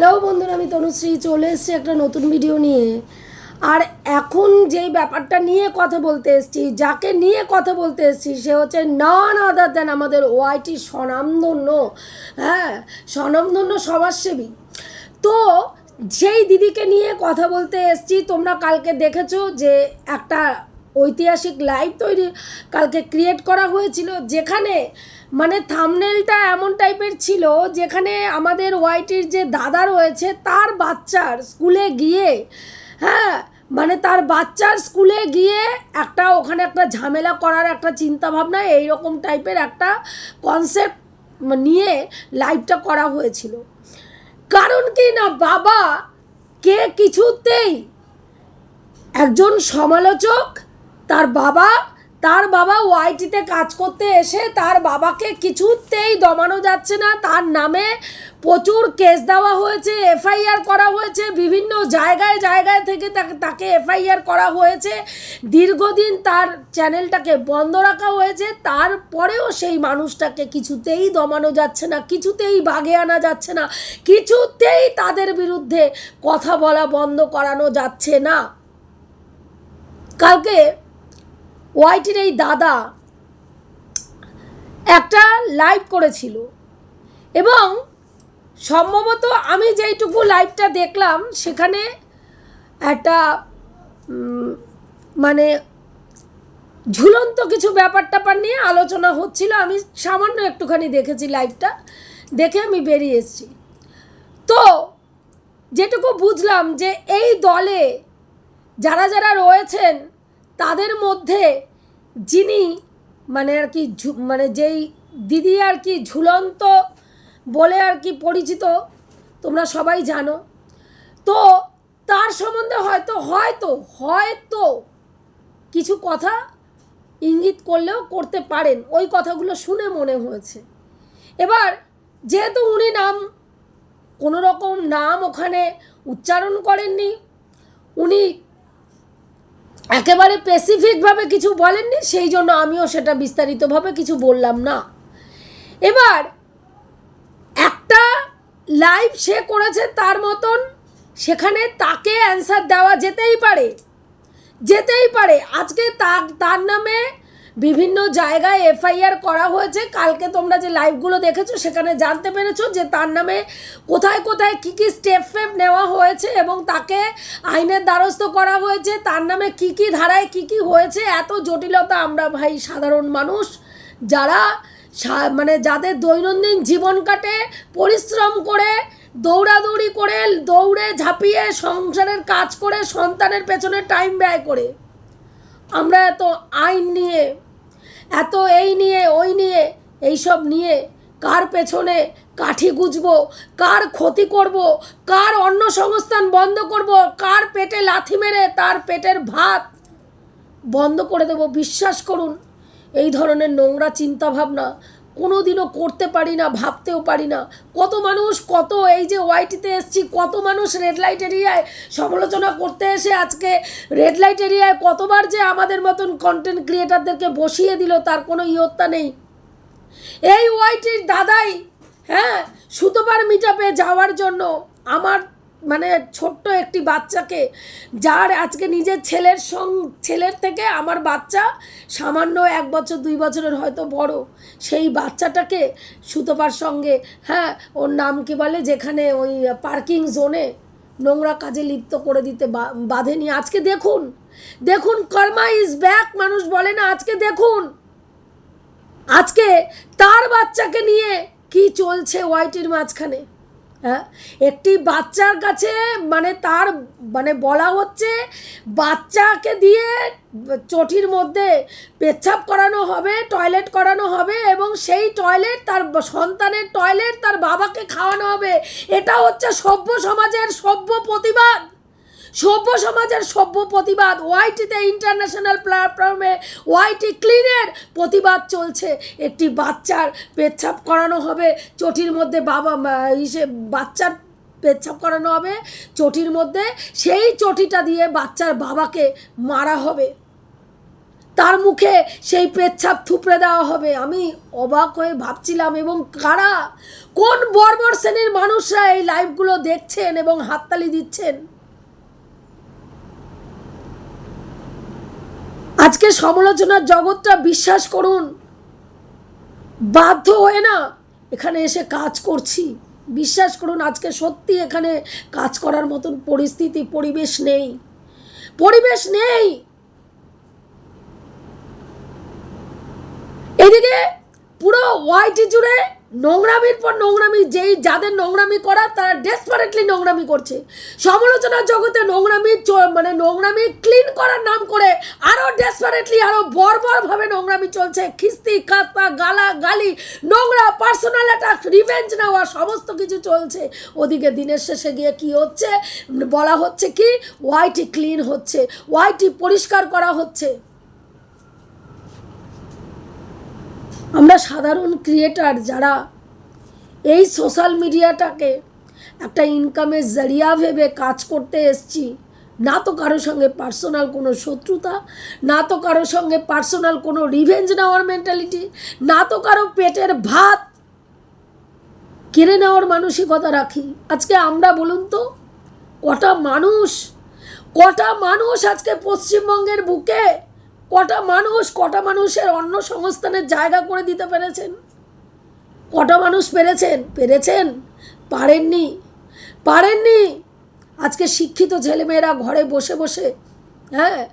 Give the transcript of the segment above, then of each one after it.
Hello বন্ধুরা, আমি তনুশ্রী, চলে এসেছি একটা নতুন ভিডিও নিয়ে। আর এখন যেই ব্যাপারটা নিয়ে কথা বলতে এসেছি, যাকে নিয়ে কথা বলতে এসেছি, সে হচ্ছে নন আদার দেন আমাদের ওয়াইটি স্বনামধন্য হ্যাঁ স্বনামধন্য সমাজসেবী। তো যেই দিদিকে নিয়ে কথা বলতে এসেছি, তোমরা কালকে দেখেছ যে একটা ঐতিহাসিক লাইভ তৈরি কালকে ক্রিয়েট করা হয়েছিল, যেখানে মানে থামনেলটা এমন টাইপের ছিল, যেখানে আমাদের ওয়াইটির যে দাদা রয়েছে, তার বাচ্চার স্কুলে গিয়ে হ্যাঁ মানে তার বাচ্চার স্কুলে গিয়ে একটা ওখানে একটা ঝামেলা করার একটা চিন্তা ভাবনা এইরকম টাইপের একটা কনসেপ্ট নিয়ে লাইভটা করা হয়েছিল। কারণ কি না, বাবা কে কিছুতেই একজন সমালোচক তার বাবা তার বাবা ওয়াইটিতে কাজ করতে এসে তার বাবাকে কিছুতেই দমানো যাচ্ছে না। তার নামে প্রচুর কেস দেওয়া হয়েছে, এফআইআর করা হয়েছে, বিভিন্ন জায়গায় জায়গায় থেকে তাকে তাকে এফআইআর করা হয়েছে। দীর্ঘদিন তার চ্যানেলটাকে বন্ধ রাখা হয়েছে, তারপরেও সেই মানুষটাকে কিছুতেই দমানো যাচ্ছে না, কিছুতেই বাগে আনা যাচ্ছে না, কিছুতেই তাদের বিরুদ্ধে কথা বলা বন্ধ করানো যাচ্ছে না। কালকে ওয়াইটির এই দাদা একটা লাইভ করেছিল। এবং সম্ভবত আমি যেইটুকু লাইভটা দেখলাম, সেখানে একটা মানে ঝুলন্ত কিছু ব্যাপার ট্যাপার নিয়ে আলোচনা হচ্ছিল। আমি সামান্য একটুখানি দেখেছি লাইভটা দেখে আমি বেরিয়ে এসেছি। তো যেটুকু বুঝলাম যে এই দলে যারা যারা রয়েছেন, তাদের মধ্যে যিনি মানে আর কি মানে যেই দিদি আর কি ঝুলন্ত বলে আর কি পরিচিত, তোমরা সবাই জানো। তো তার সম্বন্ধে হয়তো হয়তো হয়তো কিছু কথা ইঙ্গিত করলেও করতে পারেন। ওই কথাগুলো শুনে মনে হয়েছে। এবার যেহেতু উনি নাম, কোনো রকম নাম ওখানে উচ্চারণ করেননি, উনি একেবারে স্পেসিফিকভাবে কিছু বলেননি, সেই জন্য আমিও সেটা বিস্তারিতভাবে কিছু বললাম না। এবার, একটা লাইভ সে করেছে তার মতন, সেখানে তাকে অ্যান্সার দেওয়া যেতেই পারে যেতেই পারে। আজকে তার তার নামে বিভিন্ন জায়গায় এফআইআর করা হয়েছে। কালকে তোমরা যে লাইভগুলো দেখেছ, সেখানে জানতে পেরেছ যে তার নামে কোথায় কোথায় কী কী স্টেপ ফেপ নেওয়া হয়েছে এবং তাকে আইনের দ্বারস্থ করা হয়েছে। তার নামে কী কী ধারায় কী কী হয়েছে, এত জটিলতা আমরা ভাই সাধারণ মানুষ যারা মানে যাদের দৈনন্দিন জীবন কাটে, পরিশ্রম করে, দৌড়াদৌড়ি করে, দৌড়ে ঝাঁপিয়ে, সংসারের কাজ করে, সন্তানের পেছনে টাইম ব্যয় করে। আমরা এত আইন নিয়ে এত এই নিয়ে, ওই নিয়ে, এইসব নিয়ে কার পেছনে কাঠি গুজব, কার ক্ষতি করব, কার অন্য সংস্থান বন্ধ করব, কার পেটে লাথি মেরে তার পেটের ভাত বন্ধ করে দেব? বিশ্বাস করুন, এই ধরনের নোংরা চিন্তাভাবনা কোনো দিনও করতে পারি না, ভাবতেও পারি না। কত মানুষ, কত এই যে ওয়াইটিতে এসছি, কত মানুষ রেড লাইট এরিয়ায় সমালোচনা করতে এসে আজকে রেড লাইট এরিয়ায় কতবার যে আমাদের মতন কন্টেন্ট ক্রিয়েটারদেরকে বসিয়ে দিল, তার কোনো ইয়ত্তা নেই। এই ওয়াইটির দাদাই হ্যাঁ সুতোবার মিটাপে যাওয়ার জন্য আমার মানে ছোট্ট একটি বাচ্চাকে, যার আজকে নিজের ছেলের সং, ছেলের থেকে আমার বাচ্চা সামান্য এক বছর, দুই বছরের হয়তো বড়। সেই বাচ্চাটাকে সুতোপার সঙ্গে হ্যাঁ ওর নাম কি বলে? যেখানে ওই পার্কিং জোনে নোংরা কাজে লিপ্ত করে দিতে বাঁধেনি। আজকে দেখুন দেখুন, কর্মা ইজ ব্যাক, মানুষ বলে না, আজকে দেখুন। আজকে তার বাচ্চাকে নিয়ে কি চলছে ওয়াইটির মাঝখানে? হ্যাঁ? একটি বাচ্চার কাছে মানে তার মানে বলা হচ্ছে বাচ্চাকে দিয়ে চটির মধ্যে পেচ্ছাপ করানো হবে টয়লেট করানো হবে এবং সেই টয়লেট তার সন্তানের টয়লেট তার বাবাকে খাওয়ানো হবে। এটা হচ্ছে সভ্য সমাজের সভ্য প্রতিবাদ। সভ্য সমাজের সভ্য প্রতিবাদ। ওয়াইটিতে ইন্টারন্যাশনাল প্ল্যাটফর্মে ওয়াইটি ক্লিনের প্রতিবাদ চলছে। একটি বাচ্চার পেচ্ছাপ করানো হবে। চটির মধ্যে বাবা ইসে বাচ্চার পেচ্ছাপ করানো হবে। চটির মধ্যে সেই চটিটা দিয়ে বাচ্চার বাবাকে মারা হবে। তার মুখে সেই পেচ্ছাপ থুপড়ে দেওয়া হবে। আমি অবাক হয়ে ভাবছিলাম, এবং কারা? কোন বর্বর শ্রেণির মানুষরা এই লাইভগুলো দেখছেন এবং হাততালি দিচ্ছেন? আজকে সমালোচনার জগৎটা বিশ্বাস করুন। বাধ্য হয়ে না এখানে এসে কাজ করছি। বিশ্বাস করুন, আজকে সত্যি এখানে কাজ করার মতন পরিস্থিতি, পরিবেশ নেই। পরিবেশ নেই। এদিকে পুরো ওয়াইটি জুড়ে নোংরামির পর নোংরামি, যেই যাদের নোংরামি করার তারা ডেসপারেটলি নোংরামি করছে। সমালোচনার জগতে নোংরামি মানে নোংরামি ক্লিন করার নাম করে আরও ডেসপারেটলি আরও বর্বরভাবে নোংরামি চলছে। খিস্তি কাস্তা গালা, গালি, নোংরা পার্সোনাল অ্যাটাক রিভেঞ্জ নেওয়া, সমস্ত কিছু চলছে। ওদিকে দিনের শেষে গিয়ে কি হচ্ছে? বলা হচ্ছে কি? ওয়াইটি ক্লিন হচ্ছে। ওয়াইটি পরিষ্কার করা হচ্ছে। আমরা সাধারণ ক্রিয়েটার যারা এই সোশ্যাল মিডিয়াটাকে একটা ইনকামের জরিয়া ভেবে কাজ করতে এসছি, না তো কারোর সঙ্গে পার্সোনাল কোনো শত্রুতা, না তো কারোর সঙ্গে পার্সোনাল কোনো রিভেঞ্জ নেওয়ার মেন্টালিটি না তো কারও পেটের ভাত কেড়ে নেওয়ার মানসিকতা রাখি। আজকে আমরা বলুন তো, কটা মানুষ কটা মানুষ আজকে পশ্চিমবঙ্গের বুকে কটা মানুষ, কটা মানুষের অন্য সংস্থানের জায়গা করে দিতে পেরেছেন? কটা মানুষ পেরেছেন? পেরেছেন? পারেননি। পারেননি। আজকে শিক্ষিত ছেলেমেয়েরা ঘরে বসে বসে হ্যাঁ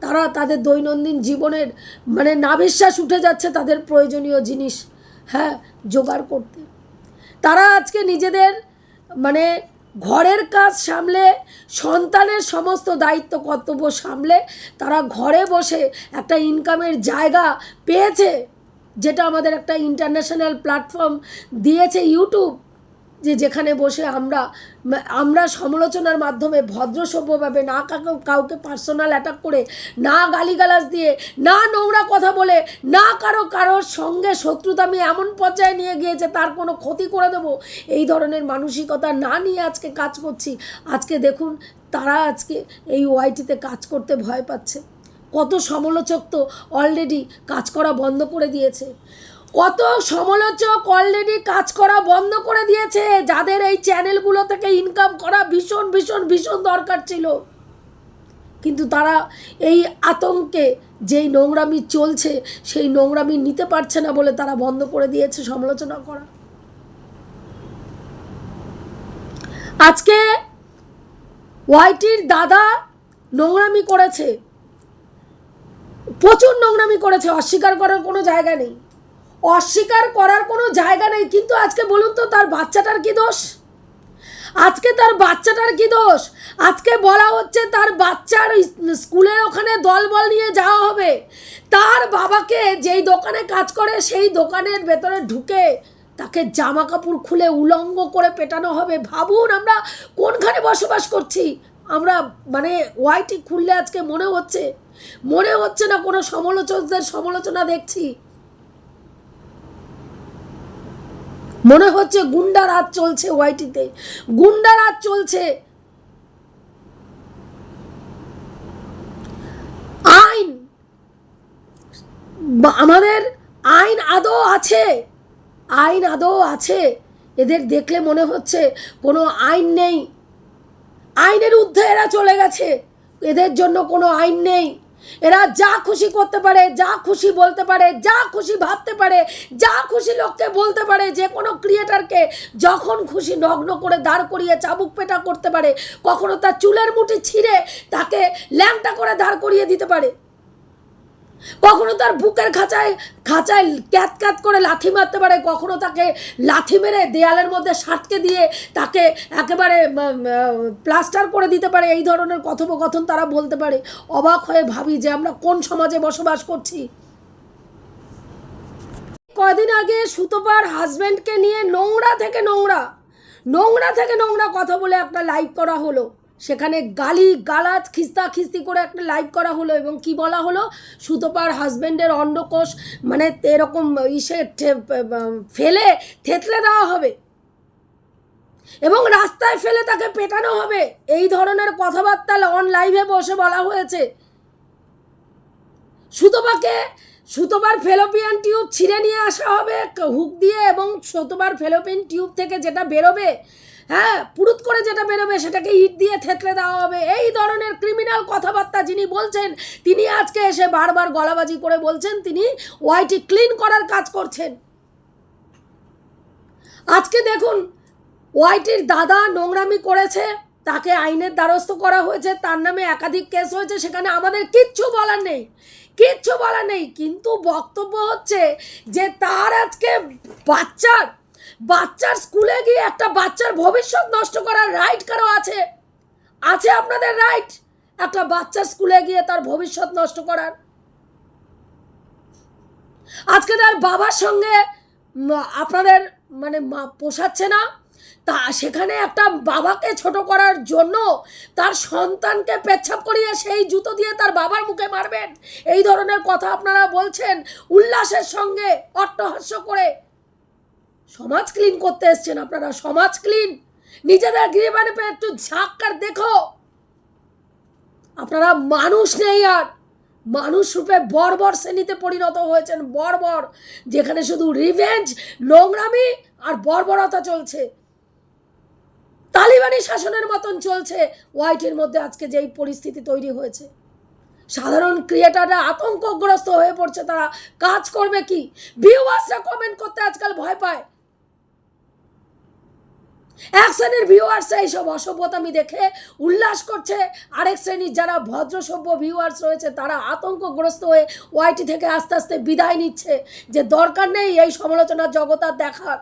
তারা তাদের দৈনন্দিন জীবনের মানে নাভিশ্বাস উঠে যাচ্ছে তাদের প্রয়োজনীয় জিনিস হ্যাঁ জোগাড় করতে। তারা আজকে নিজেদের মানে ঘরের কাজ সামলে, সন্তানের সমস্ত দায়িত্ব, কর্তব্য সামলে তারা ঘরে বসে একটা ইনকামের জায়গা পেয়েছে, যেটা আমাদের একটা ইন্টারন্যাশনাল প্ল্যাটফর্ম দিয়েছে ইউটিউব যে যেখানে বসে আমরা আমরা সমালোচনার মাধ্যমে ভদ্রসভ্যভাবে না কাউকে কাউকে পার্সোনাল অ্যাটাক করে, না গালিগালাজ দিয়ে, না নোংরা কথা বলে, না কারও, কারোর সঙ্গে শত্রুতা আমি এমন পর্যায়ে নিয়ে গিয়েছে তার কোনো ক্ষতি করে দেবো। এই ধরনের মানসিকতা না নিয়ে আজকে কাজ করছি। আজকে দেখুন তারা আজকে এই ওয়াইটিতে কাজ করতে ভয় পাচ্ছে। কত সমালোচক তো অলরেডি কাজ করা বন্ধ করে দিয়েছে। কত সমালোচক অলরেডি কাজ করা বন্ধ করে দিয়েছে, যাদের এই চ্যানেলগুলো থেকে ইনকাম করা ভীষণ ভীষণ ভীষণ দরকার ছিল। কিন্তু তারা এই আতঙ্কে যেই নোংরামি চলছে, সেই নোংরামি নিতে পারছে না বলে তারা বন্ধ করে দিয়েছে সমালোচনা করা। আজকে ওয়াইটির দাদা নোংরামি করেছে। প্রচুর নোংরামি করেছে, অস্বীকার করার কোনো জায়গা নেই। অস্বীকার করার কোনো জায়গা নেই। কিন্তু আজকে বলুন তো, তার বাচ্চাটার কি দোষ? আজকে তার বাচ্চাটার কি দোষ? আজকে বলা হচ্ছে তার বাচ্চার স্কুলের ওখানে দলবল নিয়ে যাওয়া হবে। তার বাবাকে যেই দোকানে কাজ করে, সেই দোকানের ভেতরে ঢুকে তাকে জামা কাপড় খুলে উলঙ্গ করে পেটানো হবে। ভাবুন আমরা কোনখানে বসবাস করছি? আমরা মানে ওয়াইটি খুললে আজকে মনে হচ্ছে মনে হচ্ছে না কোনো সমালোচকদের সমালোচনা দেখছি। মনে হচ্ছে গুন্ডা রাত চলছে ওয়াইটিতে। গুন্ডা রাত চলছে। আইন। আমাদের আইন আদৌ আছে। আইন আদৌ আছে। এদের দেখলে মনে হচ্ছে কোনো আইন নেই। আইনের ঊর্ধ্বে এরা চলে গেছে। এদের জন্য কোনো আইন নেই। এরা যা খুশি করতে পারে, যা খুশি বলতে পারে, যা খুশি ভাবতে পারে, যা খুশি লোককে বলতে পারে, যে কোনো ক্রিয়েটারকে যখন খুশি নগ্ন করে দাঁড় করিয়ে চাবুক পেটা করতে পারে, কখনো তার চুলের মুঠি ছিঁড়ে তাকে ল্যাংটা করে দাঁড় করিয়ে দিতে পারে। কখনো তার বুকের খাঁচায় খাঁচায় ক্যাত ক্যাত করে লাথি মারতে পারে, কখনো তাকে লাথি মেরে দেয়ালের মধ্যে সাটকে দিয়ে তাকে একেবারে প্লাস্টার করে দিতে পারে, এই ধরনের কথোপকথন তারা বলতে পারে। অবাক হয়ে ভাবি যে আমরা কোন সমাজে বসবাস করছি। কদিন আগে সুতোপার হাজব্যান্ডকে নিয়ে নোংরা থেকে নোংরা নোংরা থেকে নোংরা কথা বলে একটা লাইভ করা হলো। সেখানে গালি গালাজ, খিস্তা খিস্তি করে একটা লাইভ করা হলো এবং কি বলা হলো? সুতোপার হাজব্যান্ডের অন্ডকোষ মানে এরকম ইসে ফেলে, থেতলে দেওয়া হবে। এবং রাস্তায় ফেলে তাকে পেটানো হবে। এই ধরনের কথাবার্তা অন লাইভে বসে বলা হয়েছে। সুতোবাকে সুতোবার ফেলোপিয়ান টিউব ছিঁড়ে নিয়ে আসা হবে, হুক দিয়ে এবং সুতোবার ফেলোপিয়ান টিউব থেকে যেটা বেরোবে হ্যাঁ পুরুত করে যেটা বেরোবে সেটাকে ইট দিয়ে থেতলে দেওয়া হবে। এই ধরনের ক্রিমিনাল কথাবার্তা যিনি বলছেন, তিনি আজকে এসে বারবার গলাবাজি করে বলছেন, তিনি ওয়াইটি ক্লিন করার কাজ করছেন। আজকে দেখুন, ওয়াইটির দাদা নোংরামি করেছে, তাকে আইনের দ্বারস্থ করা হয়েছে, তার নামে একাধিক কেস হয়েছে, সেখানে আমাদের কিচ্ছু বলার নেই, কিচ্ছু বলার নেই। কিন্তু বক্তব্য হচ্ছে যে তার আজকে বাচ্চার বাচ্চার স্কুলে গিয়ে একটা বাচ্চার ভবিষ্যৎ নষ্ট করার রাইট কারও আছে? আছে আপনাদের রাইট একটা বাচ্চার স্কুলে গিয়ে তার ভবিষ্যৎ নষ্ট করার? আজকে তার বাবার সঙ্গে আপনাদের মানে পোষাচ্ছে না? তা সেখানে একটা বাবাকে ছোট করার জন্য তার সন্তানকে পেচ্ছাপ করিয়ে সেই জুতো দিয়ে তার বাবার মুখে মারবেন? এই ধরনের কথা আপনারা বলছেন উল্লাসের সঙ্গে অট্টহাস্য করে। সমাজ ক্লিন করতে এসছেন আপনারা, সমাজ ক্লিন নিজেদের গৃহবাণী একটু ঝাক্কার দেখো। আপনারা মানুষ নেই আর। মানুষ রূপে বর্বর শ্রেণীতে পরিণত হয়েছেন, বর্বর। যেখানে শুধু রিভেঞ্জ নোংরামি আর বর্বরতা চলছে। তালিবানি শাসনের মতন চলছে। হোয়াইটের মধ্যে আজকে যেই পরিস্থিতি তৈরি হয়েছে। সাধারণ ক্রিয়েটাররা আতঙ্কগ্রস্ত হয়ে পড়ছে তারা। কাজ করবে কি? ভিউয়ার্সরা কমেন্ট করতে আজকাল ভয় পায়। এক শ্রেণির ভিউয়ার্স এইসব অসভ্যতামি দেখে উল্লাস করছে। আরেক শ্রেণির যারা ভদ্রসভ্য ভিউয়ার্স রয়েছে, তারা আতঙ্কগ্রস্ত হয়ে ওয়াইটি থেকে আস্তে আস্তে বিদায় নিচ্ছে যে দরকার নেই এই সমালোচনার জগতার দেখার।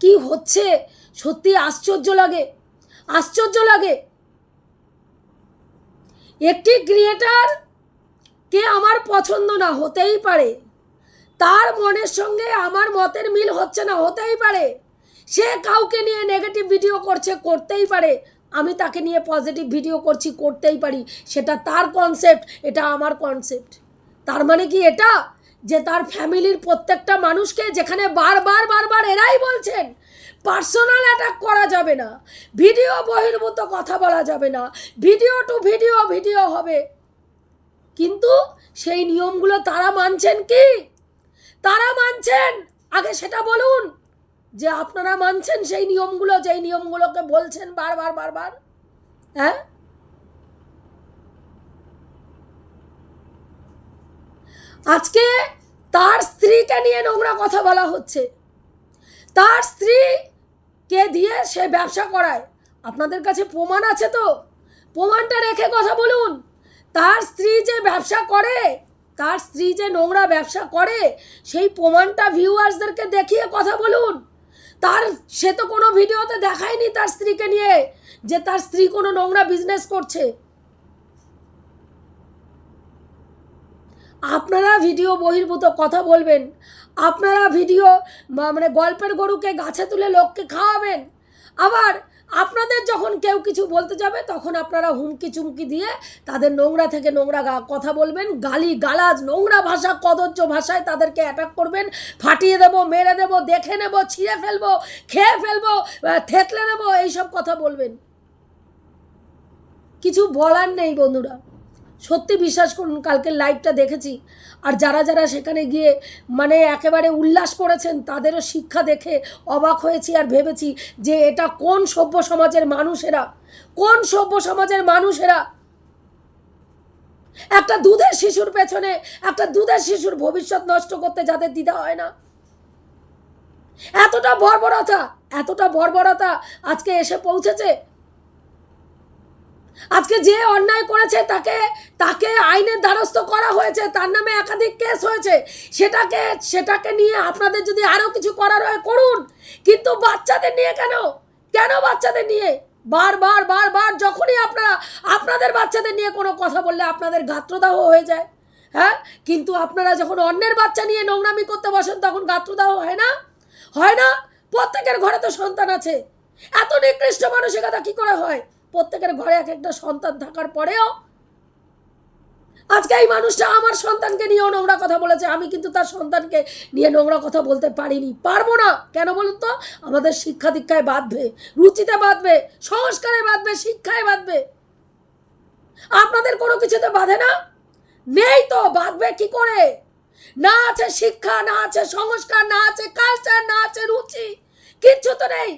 কি হচ্ছে? সত্যি আশ্চর্য লাগে। আশ্চর্য লাগে। একটি ক্রিয়েটার কে আমার পছন্দ না হতেই পারে। তার মনের সঙ্গে আমার মতের মিল হচ্ছে না, হতেই পারে। সে কাউকে নিয়ে নেগেটিভ ভিডিও করছে, করতেই পারে। আমি তাকে নিয়ে পজিটিভ ভিডিও করছি, করতেই পারি। সেটা তার কনসেপ্ট এটা আমার কনসেপ্ট তার মানে কি এটা? যে তার ফ্যামিলির প্রত্যেকটা মানুষকে যেখানে বারবার বারবার এরাই বলছেন পার্সোনাল অ্যাটাক করা যাবে না। ভিডিও বহির্ভূত কথা বলা যাবে না। ভিডিও টু ভিডিও ভিডিও হবে। কিন্তু সেই নিয়মগুলো তারা মানছেন কি? তারা মানছেন? আগে সেটা বলুন। যে আপনারা মানছেন সেই নিয়মগুলো, যেই নিয়মগুলোকে বলছেন বারবার বারবার। হ্যাঁ? আজকে তার স্ত্রীকে নিয়ে নোংরা কথা বলা হচ্ছে। তার স্ত্রীকে দিয়ে সে ব্যবসা করায়? আপনাদের কাছে প্রমাণ আছে তো? প্রমাণটা রেখে কথা বলুন। তার স্ত্রী যে ব্যবসা করে তার স্ত্রী যে নোংরা ব্যবসা করে, সেই প্রমাণটা ভিউয়ার্সদেরকে দেখিয়ে কথা বলুন। তার, সে তো কোনো ভিডিওতে দেখায়নি তার স্ত্রীকে নিয়ে, যে তার স্ত্রী কোনো নোংরা বিজনেস করছে। আপনারা ভিডিও বহির্ভূত কথা বলবেন। আপনারা ভিডিও মানে গল্পের গরুকে গাছে তুলে লোককে খাওয়াবেন। আবার আপনাদের যখন কেউ কিছু বলতে যাবে, তখন আপনারা হুমকি চুমকি দিয়ে তাদের নোংরা থেকে নোংরা কথা বলবেন, গালি গালাজ, নোংরা ভাষা কদর্য ভাষায় তাদেরকে অ্যাটাক করবেন, ফাটিয়ে দেবো, মেরে দেবো, দেখে নেব, ছিঁড়ে ফেলব, খেয়ে ফেলব থেতলে দেবো এইসব কথা বলবেন। কিছু বলার নেই বন্ধুরা। সত্যি বিশ্বাস করুন কালকে লাইভটা দেখেছি। আর যারা যারা সেখানে গিয়ে মানে একেবারে উল্লাস করেছেন, তাদেরও শিক্ষা দেখে অবাক হয়েছি আর ভেবেছি যে এটা কোন সভ্য সমাজের মানুষেরা, কোন সভ্য সমাজের মানুষেরা একটা দুধের শিশুর পেছনে, একটা দুধের শিশুর ভবিষ্যৎ নষ্ট করতে যাদের দিদা হয় না। এতটা বর্বরতা এতটা বর্বরতা আজকে এসে পৌঁছেছে আজকে যে অন্যায় করেছে তাকে তাকে আইনের দ্বারস্থ করা হয়েছে, তার নামে একাধিক কেস হয়েছে, সেটাকে সেটাকে নিয়ে আপনাদের যদি আরও কিছু করার হয়, করুন। কিন্তু বাচ্চাদের নিয়ে কেন? কেন বাচ্চাদের নিয়ে? বারবার বারবার যখনই আপনারা, আপনাদের বাচ্চাদের নিয়ে কোনো কথা বললে আপনাদের গাত্রদাহ হয়ে যায়। হ্যাঁ? কিন্তু আপনারা যখন অন্যের বাচ্চা নিয়ে নোংরামি করতে বসেন, তখন গাত্রদাহ হয় না? হয় না? প্রত্যেকের ঘরে তো সন্তান আছে। এত নিকৃষ্ট মানসিকতা কি করে হয়? প্রত্যেকের ঘরে এক একটা সন্তান থাকার পরেও আজকে এই মানুষটা আমার সন্তানকে নিয়েও নোংরা কথা বলেছে। আমি কিন্তু তার সন্তানকে নিয়ে নোংরা কথা বলতে পারিনি। পারব না। কেন বলুন তো? আমাদের শিক্ষা দীক্ষায় বাঁধবে, রুচিতে বাঁধবে, সংস্কারে বাঁধবে, শিক্ষায় বাঁধবে। আপনাদের কোনো কিছুতে বাঁধে না? নেই তো, বাঁধবে কি করে? না আছে শিক্ষা, না আছে সংস্কার, না আছে কালচার না আছে রুচি। কিচ্ছু তো নেই।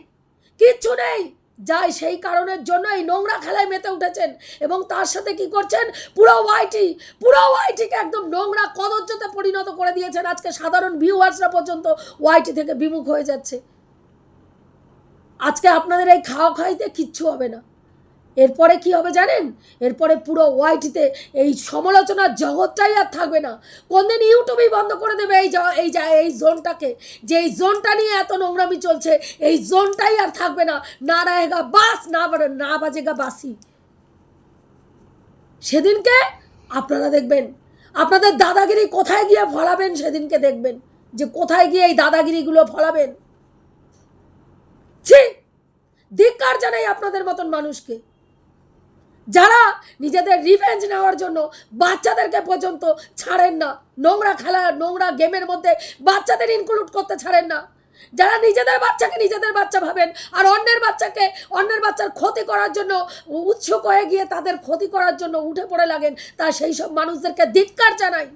কিচ্ছু নেই। যাই সেই কারণের জন্য এই নোংরা খেলায় মেতে উঠেছেন এবং তার সাথে কি করছেন? পুরো ওয়াইটি, পুরো ওয়াইটিকে একদম নোংরা কদর্যতে পরিণত করে দিয়েছেন আজকে সাধারণ ভিউয়ার্সরা পর্যন্ত ওয়াইটি থেকে বিমুখ হয়ে যাচ্ছে। আজকে আপনাদের এই খাওয়া খাইতে কিচ্ছু হবে না। এরপরে কি হবে জানেন? এরপরে পুরো ওয়াইটিতে এই সমালোচনার জগৎটাই আর থাকবে না। কোনদিন ইউটিউবেই বন্ধ করে দেবে এই এই এই জোনটাকে। যে এই জোনটা নিয়ে এত নোংরামি চলছে, এই জোনটাই আর থাকবে না। না রাহেগা বাস, না না বাজেগা বাসি। সেদিনকে আপনারা দেখবেন, আপনাদের দাদাগিরি কোথায় গিয়ে ফলাবেন সেদিনকে দেখবেন, যে কোথায় গিয়ে এই দাদাগিরিগুলো ফলাবেন। ছি! ধিক্কার জানাই আপনাদের মতন মানুষকে। যারা নিজেদের রিভেঞ্জ নেওয়ার জন্য বাচ্চাদেরকে পর্যন্ত ছাড়েন না, নোংরা খেলা, নোংরা গেমের মধ্যে বাচ্চাদের ইনক্লুড করতে ছাড়েন না। যারা নিজেদের বাচ্চাকে নিজেদের বাচ্চা ভাবেন আর অন্যের বাচ্চাকে অন্যের বাচ্চার ক্ষতি করার জন্য উৎসুক হয়ে গিয়ে তাদের ক্ষতি করার জন্য উঠে পড়ে লাগেন, তা সেই সব মানুষদেরকে ধিক্কার জানাই।